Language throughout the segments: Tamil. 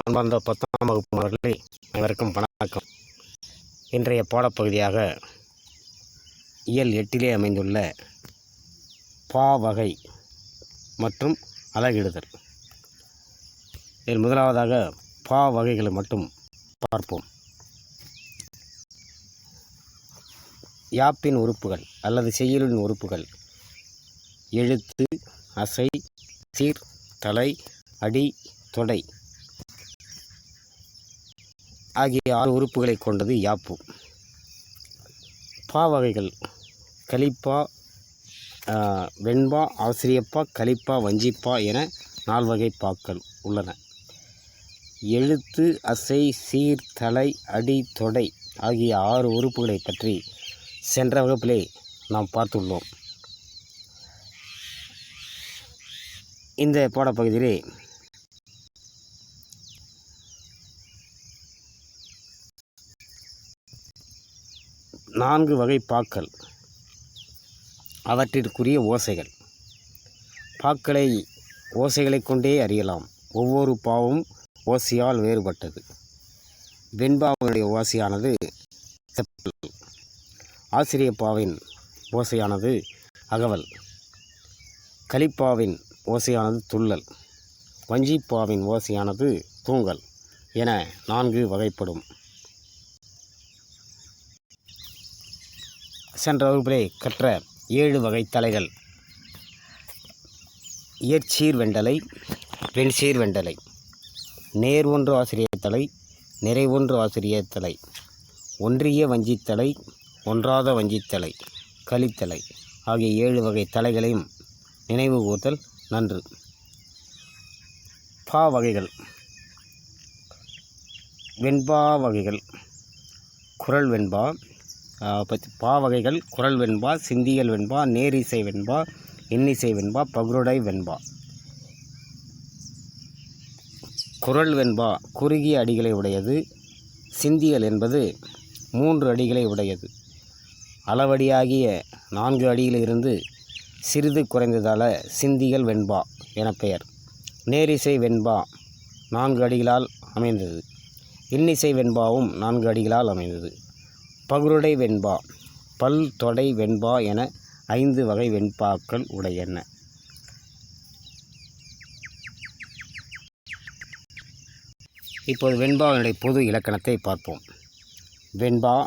அன்பார்ந்த பத்தாம் வகுப்பு மாணவர்களே அனைவருக்கும் வணக்கம். இன்றைய பாடப்பகுதியாக இயல் எட்டிலே அமைந்துள்ள பா வகை மற்றும் அலகிடுதல் இதில் முதலாவதாக பா வகைகளை மட்டும் பார்ப்போம். யாப்பின் உறுப்புகள் அல்லது செய்யுளின் உறுப்புகள். எழுத்து அசை சீர் தலை அடி தொடை. ஆகிய ஆறு உறுப்புகளை கொண்டது யாப்பு. பா வகைகள். கலிப்பா வெண்பா ஆசிரியப்பா கலிப்பா வஞ்சிப்பா என நால்வகை பாக்கள் உள்ளன. எழுத்து அசை சீர் தலை அடி தொடை ஆகிய ஆறு உறுப்புகளை பற்றி சென்ற வகுப்பிலே நாம் பார்த்துள்ளோம். இந்த பாடப்பகுதியிலே நான்கு வகை பாக்கள். அவற்றிற்குரிய ஓசைகள். பாக்களை ஓசைகளைக் கொண்டே அறியலாம். ஒவ்வொரு பாவும் ஓசையால் வேறுபட்டது. வெண்பாவினுடைய ஓசையானது செப்பல். ஆசிரியப்பாவின் ஓசையானது அகவல். கலிப்பாவின் ஓசையானது துள்ளல். வஞ்சிப்பாவின் ஓசையானது தூங்கல் என நான்கு வகைப்படும். சென்ற வகுப்பிலே கற்ற ஏழு வகை தலைகள். இயற்சீர் வெண்டலை வெண்சீர் வெண்டலை. நேர் ஒன்று ஆசிரியர் தலை நிறை ஒன்று ஆசிரியர் தலை. ஒன்றிய வஞ்சித்தலை ஒன்றாத வஞ்சித்தலை கலித்தலை ஆகிய ஏழு வகை தலைகளையும் நினைவு கூர்த்தல் நன்று. பா வகைகள். வெண்பா வகைகள். குரல் வெண்பா. பா வகைகள் குரல் வெண்பா சிந்தியல் வெண்பா நேரிசை வெண்பா இன்னிசை வெண்பா பகுருடை வெண்பா. குரல் வெண்பா குறுகிய அடிகளை உடையது. சிந்தியல் என்பது மூன்று அடிகளை உடையது. அளவடியாகிய நான்கு அடியிலிருந்து சிறிது குறைந்ததால் சிந்தியல் வெண்பா என பெயர். நேரிசை வெண்பா நான்கு அடிகளால் அமைந்தது. இன்னிசை வெண்பாவும் நான்கு அடிகளால் அமைந்தது. பகுருடை வெண்பா பல் தொடை வெண்பா என ஐந்து வகை வெண்பாக்கள் உடையன. இப்போது வெண்பாவினுடைய பொது இலக்கணத்தை பார்ப்போம். வெண்பா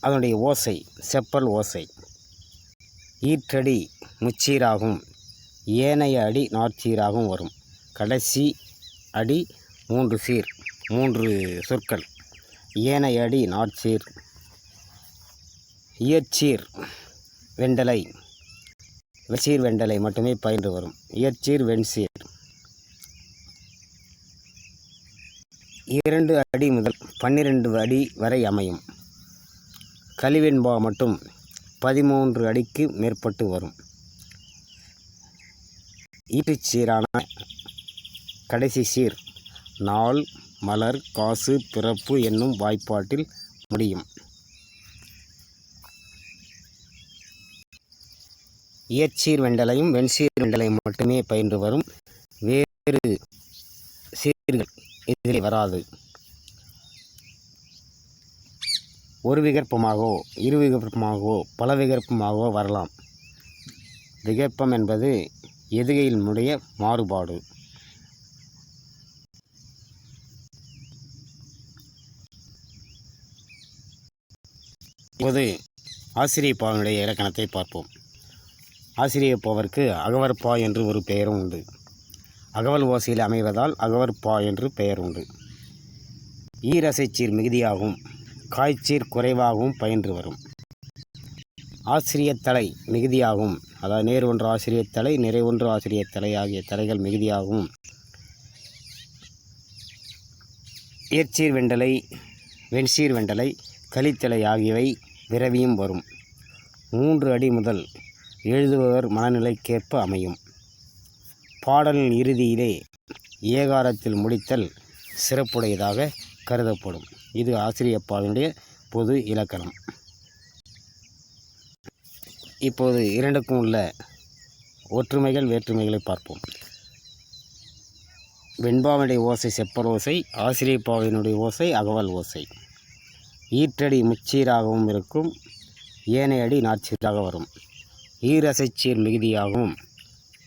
அதனுடைய ஓசை செப்பல் ஓசை. ஈற்றடி முச்சீராகும் ஏனைய அடி நாற்சீராகவும் வரும். கடைசி அடி மூன்று சீர் மூன்று சொற்கள். ஏனையடி நாட்சீர். இயற்சீர் வெண்டலை சீர் வெண்டலை மட்டுமே பயின்று வரும். இயற்சீர் வெண்சீர். இரண்டு அடி முதல் பன்னிரண்டு அடி வரை அமையும். கலிவெண்பா மட்டும் பதிமூன்று அடிக்கு மேற்பட்டு வரும். ஈட்டுச்சீரான கடைசி சீர் நாள் மலர் காசு பிறப்பு என்னும் வாய்ப்பாட்டில் முடியும். இயற்சீர் வெண்டலையும் வெண்சீர் வெண்டலையும் மட்டுமே பயின்று வரும். வேறு சீர்கள் இதில் வராது. ஒரு விகற்பமாகவோ இரு விகற்பமாகவோ பல விகற்பமாகவோ வரலாம். விகற்பம் என்பது எதுகையினுடைய மாறுபாடு. இப்போது ஆசிரியப்பாவினுடைய இலக்கணத்தை பார்ப்போம். ஆசிரியப்பாவிற்கு அகவற்பா என்று ஒரு பெயரும் உண்டு. அகவல் ஓசையில் அமைவதால் அகவற்பா என்று பெயர் உண்டு. ஈரசைச்சீர் மிகுதியாகவும் காய்ச்சீர் குறைவாகவும் பயின்று வரும். ஆசிரியத்தலை மிகுதியாகவும் அதாவது நேர் ஒன்று ஆசிரியத்தலை நிறை ஒன்று ஆசிரியத்தலை ஆகிய தலைகள் மிகுதியாகவும் இயற்சீர் வெண்டலை வெண்சீர் வெண்டலை கலித்தலை ஆகியவை விரவியும் வரும். மூன்று அடி முதல் எழுதுபவர் மனநிலைக்கேற்ப அமையும். பாடலின் இறுதியிலே ஏகாரத்தில் முடித்தல் சிறப்புடையதாக கருதப்படும். இது ஆசிரியப்பாளனுடைய பொது இலக்கணம். இப்போது இரண்டுக்கும் உள்ள ஒற்றுமைகள் வேற்றுமைகளை பார்ப்போம். வெண்பாவினுடைய ஓசை செப்பல் ஓசை ஆசிரியப்பாவினுடைய ஓசை அகவல் ஓசை. ஈற்றடி முச்சீராகவும் இருக்கும் ஏனைய அடி நாச்சீராக வரும் ஈரசைச்சீர் மிகுதியாகவும்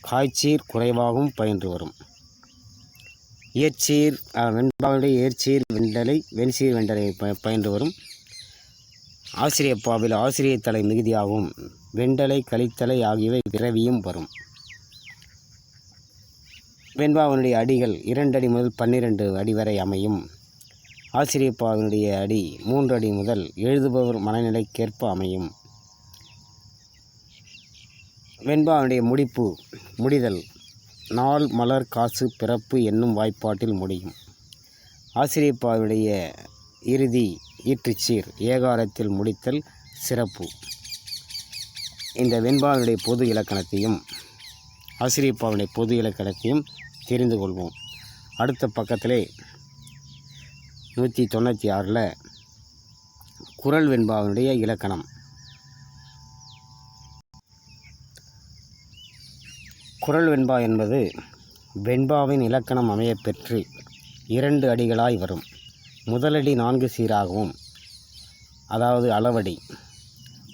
காய்ச்சீர் குறைவாகவும் பயின்று வரும். இயற்சீர் வெண்பாவுடைய ஏர்ச்சீர் வெண்டலை வெண்சீர் வெண்டலை ப பயின்று வரும். ஆசிரியப்பாவில் ஆசிரியர் தலை மிகுதியாகவும் வெண்டலை கலித்தலை ஆகியவை விரவியும் வரும். வெண்பாவனுடைய அடிகள் இரண்டு அடி முதல் பன்னிரண்டு அடி வரை அமையும். ஆசிரியப்பாவினுடைய அடி மூன்று அடி முதல் எழுதுபவர் மனநிலைக்கேற்ப அமையும். வெண்பாவினுடைய முடிப்பு முடிதல் நாள் மலர் காசு பிறப்பு என்னும் வாய்ப்பாட்டில் முடியும். ஆசிரியப்பாவினுடைய இறுதி ஈற்றுச்சீர் ஏகாரத்தில் முடித்தல் சிறப்பு. இந்த வெண்பாவினுடைய பொது இலக்கணத்தையும் ஆசிரியப்பாவினுடைய பொது இலக்கணத்தையும் தெரிந்து கொள்வோம். அடுத்த பக்கத்திலே நூற்றி தொண்ணூற்றி ஆறில் குரல் வெண்பாவினுடைய இலக்கணம். குரல் வெண்பா என்பது வெண்பாவின் இலக்கணம் அமையப் பெற்று இரண்டு அடிகளாய் வரும். முதலடி நான்கு சீராகவும் அதாவது அளவடி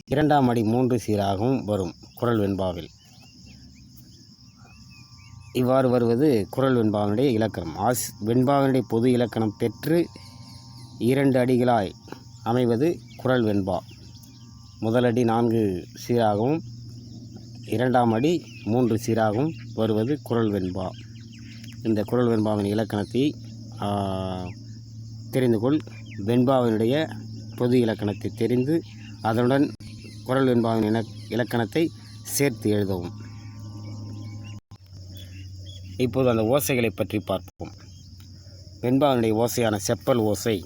இரண்டாம் அடி மூன்று சீராகவும் வரும் குரல் வெண்பாவில் இவ்வாறு வருவது குரல் வெண்பாவினுடைய இலக்கணம். ஆஸ் வெண்பாவினுடைய பொது இலக்கணம் பெற்று இரண்டு அடிகளாய் அமைவது குரல் வெண்பா. முதலடி நான்கு சீராகவும் இரண்டாம் அடி மூன்று சீராகவும் வருவது குரல் வெண்பா. இந்த குரல் வெண்பாவின் இலக்கணத்தை தெரிந்து கொள். வெண்பாவினுடைய பொது இலக்கணத்தை தெரிந்து அதனுடன் குரல் வெண்பாவின் இன இலக்கணத்தை சேர்த்து எழுதவும். இப்போது அந்த ஓசைகளை பற்றி பார்ப்போம். வெண்பாவினுடைய ஓசையான செப்பல் ஓசை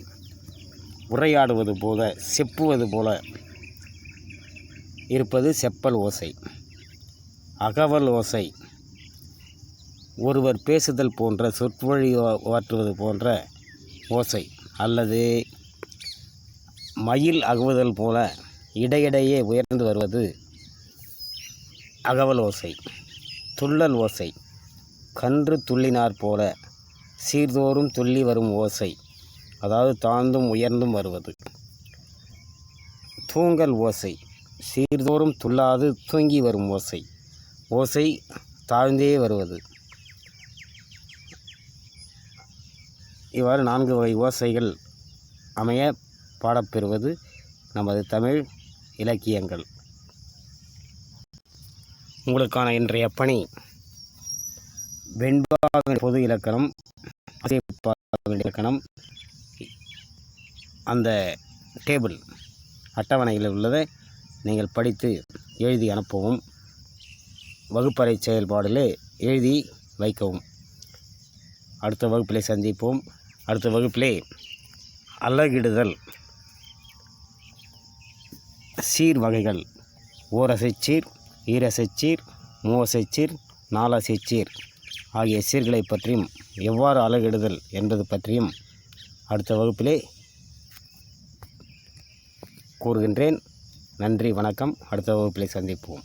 உரையாடுவது போல செப்புவது போல இருப்பது செப்பல் ஓசை. அகவல் ஓசை. ஒருவர் பேசுதல் போன்ற சொற்வழி ஆற்றுவது போன்ற ஓசை. அல்லது மயில் அகுவதல் போல இடையிடையே உயர்ந்து வருவது அகவல் ஓசை. துள்ளல் ஓசை. கன்று துள்ளினார் போல சீர்தோறும் துள்ளி வரும் ஓசை. அதாவது தாழ்ந்தும் உயர்ந்தும் வருவது. தூங்கல் ஓசை. சீர்தோறும் துள்ளாது தூங்கி வரும் ஓசை. ஓசை தாழ்ந்தே வருவது. இவ்வாறு நான்கு வகை ஓசைகள் அமைய பாடப்பெறுவது நமது தமிழ் இலக்கியங்கள். உங்களுக்கான இன்றைய பணி. வெண்பாவின் பொது இலக்கணம் இலக்கணம் அந்த டேபிள் அட்டவணையில் உள்ளதை நீங்கள் படித்து எழுதி அனுப்பவும் வகுப்பறை செயல்பாடிலே எழுதி வைக்கவும். அடுத்த வகுப்பிலே சந்திப்போம். அடுத்த வகுப்பிலே அலகிடுதல். சீர் வகைகள். ஓரசைச்சீர் ஈரசைச்சீர் மூவசைச்சீர் நாலசைச்சீர் ஆகிய சீர்களை பற்றியும் எவ்வாறு அலகிடுதல் என்பது பற்றியும் அடுத்த வகுப்பிலே கூறுகின்றேன். நன்றி வணக்கம். அடுத்த வகுப்பிலே சந்திப்போம்.